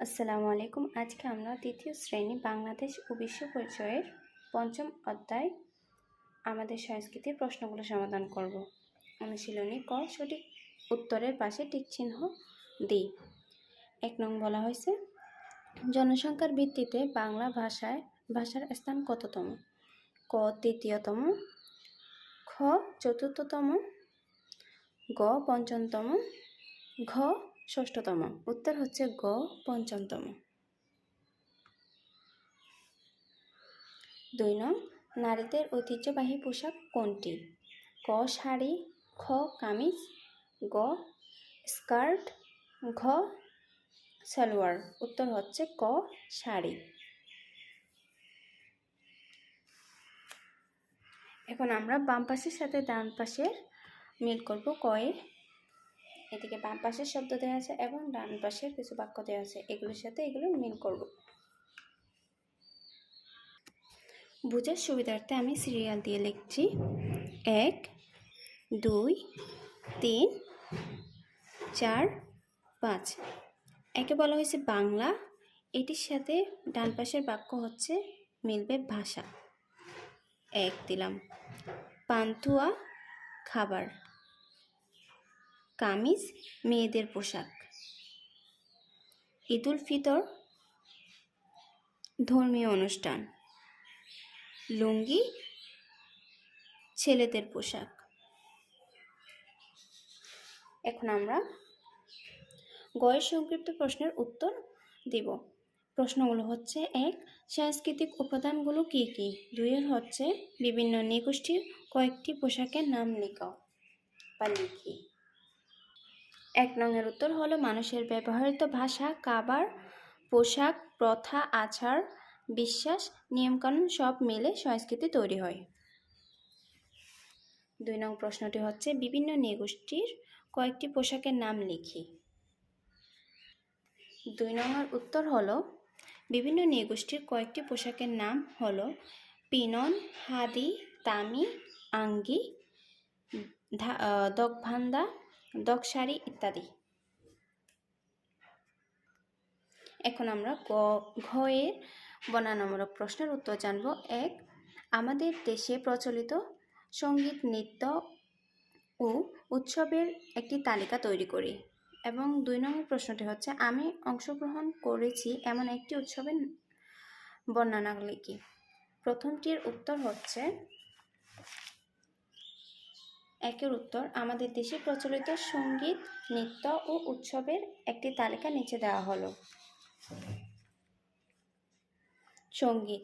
আসসালামু আলাইকুম। আজকে আমরা তৃতীয় শ্রেণি বাংলাদেশ ও বিশ্ব পরিচয়ের পঞ্চম অধ্যায় আমাদের সংস্কৃতির প্রশ্নগুলো সমাধান করব। অনুশীলনী ক, সঠিক উত্তরের পাশে টিক চিহ্ন দিই এক নং বলা হয়েছে, জনসংখ্যার ভিত্তিতে বাংলা ভাষায়, ভাষার স্থান কততম? ক, তৃতীয়তম। খ, চতুর্থতম। গ, পঞ্চমতম। ঘ ষষ্ঠতম। উত্তর হচ্ছে গ, পঞ্চমতম। দুই নং, নারীদের ঐতিহ্যবাহী পোশাক কোনটি? ক, শাড়ি, খ, কামিজ, গ, স্কার্ট, ঘ, সালোয়ার। উত্তর হচ্ছে ক, শাড়ি। এখন আমরা বাম পাশের সাথে ডান পাশের মিল করব কয়ে এদিকে বাম পাশের শব্দ দেওয়া আছে এবং ডান পাশের কিছু বাক্য দেওয়া আছে। এগুলোর সাথে এগুলো মিল করব। বোঝার সুবিধার্থে আমি সিরিয়াল দিয়ে লিখছি। এক, দুই, তিন, চার, পাঁচ। একে বলা হয়েছে বাংলা। এটির সাথে ডান পাশের বাক্য হচ্ছে মিলবে ভাষা। এক, দিলাম। পান্তুয়া খাবার। কামিজ, মেয়েদের পোশাক। ঈদুল ফিতর, ধর্মীয় অনুষ্ঠান। লুঙ্গি, ছেলেদের পোশাক। এখন আমরা গয়ের সংক্ষিপ্ত প্রশ্নের উত্তর দিব। প্রশ্নগুলো হচ্ছে, এক, সাংস্কৃতিক উপাদানগুলো কী কী? দুইয়ের হচ্ছে, বিভিন্ন নিগোষ্ঠীর কয়েকটি পোশাকের নাম লিখাও বা লিখি। এক নংয়ের উত্তর হলো মানুষের ব্যবহৃত ভাষা কাবার পোশাক, প্রথা, আচার, বিশ্বাস, নিয়মকানুন সব মিলে সংস্কৃতি তৈরি হয়। দুই নং প্রশ্নটি হচ্ছে, বিভিন্ন নৃগোষ্ঠীর কয়েকটি পোশাকের নাম লিখি। দুই নম্বর উত্তর হলো, বিভিন্ন নৃগোষ্ঠীর কয়েকটি পোশাকের নাম হলো পিনন, হাদি, তামি, আঙ্গি দকভান্দা দকশাড়ি ইত্যাদি। এখন আমরা গ ঘয়ের বনানামূলক প্রশ্নের উত্তর জানব। এক, আমাদের দেশে প্রচলিত সংগীত, নৃত্য ও উৎসবের একটি তালিকা তৈরি করি এবং দুই নম্বর প্রশ্নটি হচ্ছে, আমি অংশগ্রহণ করেছি এমন একটি উৎসবের বর্ণনা কি? প্রথমটির উত্তর হচ্ছে একের উত্তর আমাদের দেশে প্রচলিত সংগীত, নৃত্য ও উৎসবের একটি তালিকা নিচে দেওয়া হলো। সংগীত।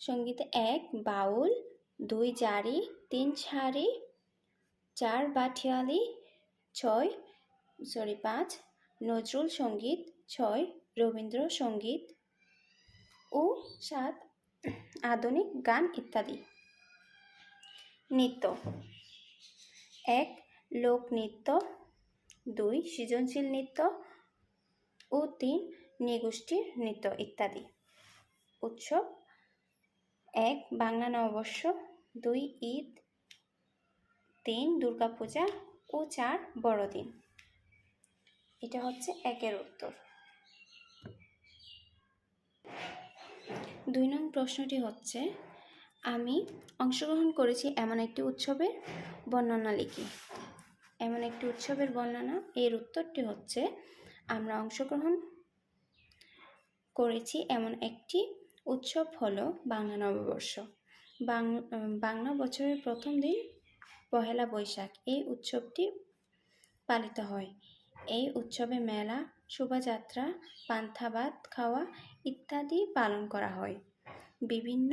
সঙ্গীতে এক, বাউল, দুই, জারি, তিন ছাড়ি চার, বাঠিয়ালি, ছয় সরি পাঁচ, নজরুল সংগীত, ছয়, রবীন্দ্র সংগীত ও সাত, আধুনিক গান ইত্যাদি। নৃত্য। এক লোকনৃত্য দুই, সৃজনশীল নৃত্য। ও তিন, নৃগোষ্ঠীর নৃত্য ইত্যাদি। উৎসব। এক, বাংলা নববর্ষ। দুই, ঈদ। তিন, দুর্গাপূজা। ও চার, বড়দিন। এটা হচ্ছে একের উত্তর। দুই নং প্রশ্নটি হচ্ছে আমি অংশগ্রহণ করেছি এমন একটি উৎসবের বর্ণনা লিখি। এমন একটি উৎসবের বর্ণনা, এর উত্তরটি হচ্ছে, আমরা অংশগ্রহণ করেছি এমন একটি উৎসব হলো বাংলা নববর্ষ। বাংলা বছরের প্রথম দিন, পহেলা বৈশাখ, এই উৎসবটি পালিত হয়। এই উৎসবে মেলা, শোভাযাত্রা, পান্থাবাদ খাওয়া ইত্যাদি পালন করা হয়। বিভিন্ন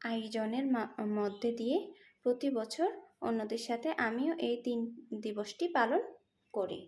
আয়োজনের মধ্যে দিয়ে প্রতি বছর অন্যদের সাথে আমিও এই তিন দিবসটি পালন করি।